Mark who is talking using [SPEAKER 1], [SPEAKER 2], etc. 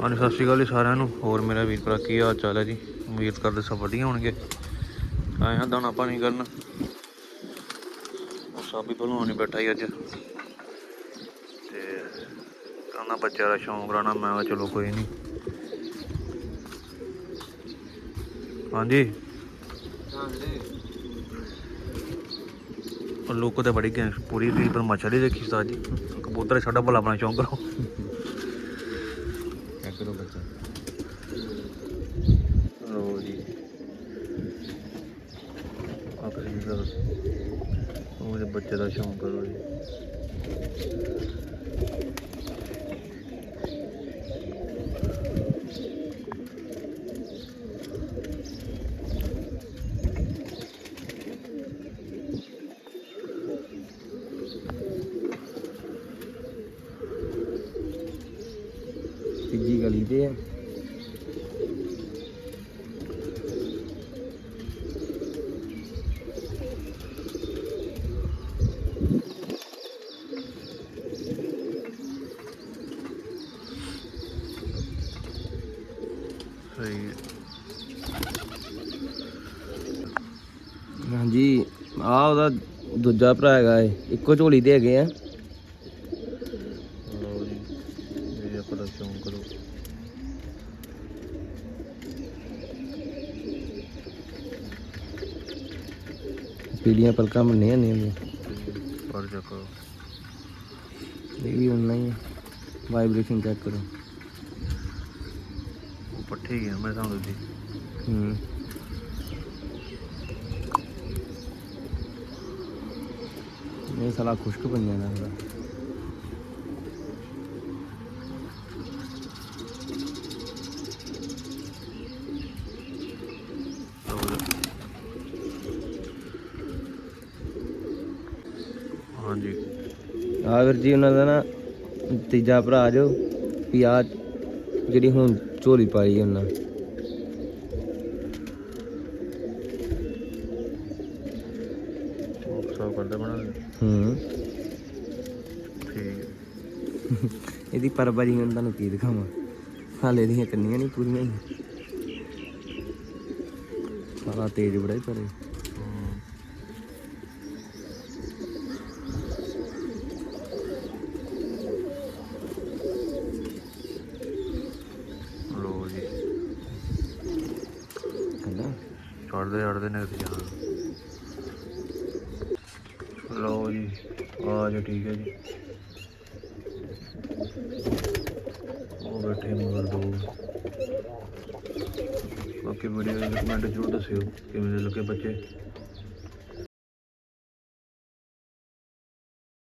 [SPEAKER 1] ਹਾਂਜੀ, ਸਤਿ ਸ਼੍ਰੀ ਅਕਾਲ ਜੀ ਸਾਰਿਆਂ ਨੂੰ। ਹੋਰ ਮੇਰਾ ਵੀਰ ਭਰਾ ਕੀ ਹਾਲ ਚਾਲ ਹੈ ਜੀ? ਉਮੀਦ ਕਰਦੇ ਸਭ ਵਧੀਆ ਹੋਣਗੇ। ਆਏ ਹਾਂ ਦਾਣਾ ਪਾਣੀ ਕਰਨ। ਉਹ ਸਾਬੀ ਭਲਵਾਨ ਨਹੀਂ ਬੈਠਾ ਹੀ ਅੱਜ। ਤੇ ਕਹਿੰਦਾ ਬੱਚਿਆਂ ਦਾ ਸ਼ੌਂਕ ਰਹਿਣਾ ਮੈਂ ਕਿਹਾ ਚਲੋ ਕੋਈ ਨਹੀਂ। ਹਾਂਜੀ। ਉਹ ਲੋਕ ਤੇ ਬੜੀ ਗੈਂਗ ਪੂਰੀ ਰੀਲ ਪਰ ਮਛਲੀ ਦੇਖੀ ਸਤਾ ਜੀ। ਕਬੂਤਰ ਸਾਡਾ ਭਲਾ ਆਪਣਾ ਸ਼ੌਂਕ ਕਰੋ।
[SPEAKER 2] ਕਰੋ ਬੱਚਾ।
[SPEAKER 1] ਲੋ ਜੀ। ਆਪਰੇ ਜੀ ਉਹਦੇ ਬੱਚੇ ਦਾ ਸ਼ੌਂਕ ਕਰੋ ਜੀ।
[SPEAKER 2] ਤੀਜੀ ਗਲੀ ਤੇ ਆ। ਹਾਂਜੀ ਆ ਉਹਦਾ ਦੂਜਾ ਭਰਾ ਹੈਗਾ ਏ ਇੱਕੋ ਝੋਲੀ ਦੇ ਹੈਗੇ ਆ
[SPEAKER 1] ਲਓ ਜੀ ਇਹ ਆਪਣਾ ਸ਼ੌਂਕ ਕਰੋ
[SPEAKER 2] ਪੀਲੀਆਂ ਪਲਕਾਂ ਬੰਨੀਆਂ ਨੇ ਉਹਦੀਆਂ
[SPEAKER 1] ਪਰ ਜਾ ਕਰੋ
[SPEAKER 2] ਇਹ ਵੀ ਉਨਾ ਹੀ ਹੈ ਵਾਈਬ੍ਰੇਸ਼ਨ ਚੈੱਕ ਕਰੋ
[SPEAKER 1] ਉਹ ਪੱਠੇ ਗਿਆ ਮੈਂ ਸਮਝ ਜੀ
[SPEAKER 2] ਹੂੰ ਇਹ ਸਾਲਾ ਖੁਸ਼ਕ ਪੰਜਾਂ ਦਾ ਹੈਗਾ
[SPEAKER 1] ਲਓ ਜੀ। ਹਾਂਜੀ।
[SPEAKER 2] ਆ ਵੀਰ ਜੀ ਉਹਨਾਂ ਦਾ ਨਾ ਤੀਜਾ ਭਰਾ ਜੋ ਵੀ ਆ ਜਿਹੜੀ ਹੁਣ ਝੋਲੀ ਪਾਈ ਉਹਨਾਂ।
[SPEAKER 1] ਉਹ ਸਭ ਕਰਦੇ ਬਣਾ
[SPEAKER 2] ਹੂੰ।
[SPEAKER 1] ਠੀਕ। ਹੈ।
[SPEAKER 2] ਇਹਦੀ ਪਰਬਰੀ ਹੁਣ ਤੁਹਾਨੂੰ ਕੀ ਦਿਖਾਵਾਂ। ਹਾਲੇ ਦੀਆਂ ਕੰਨੀਆਂ ਨਹੀਂ ਪੂਰੀਆਂ ਹੀ ਸਾਰਾ ਤੇਜ਼ ਬੜਾ ਹੀ ਪਰੇ
[SPEAKER 1] ਹਮ। ਲਓ ਜੀ
[SPEAKER 2] ਕਹਿੰਦਾ
[SPEAKER 1] ਚੜਦੇ ਚੜਦੇ ਨੇ ਤੇ ਜਾਣ। ਲਓ ਜੀ, ਆ ਜਾ ਠੀਕ ਹੈ ਜੀ। ਉਹ ਬੈਠੇ ਮਗਰ ਦੋ। ਬਾਕੀ ਵੀਡੀਓ ਕਮੈਂਟ ਜ਼ਰੂਰ ਦੱਸਿਓ, ਕਿਵੇਂ ਦੇ ਲੱਗੇ ਬੱਚੇ।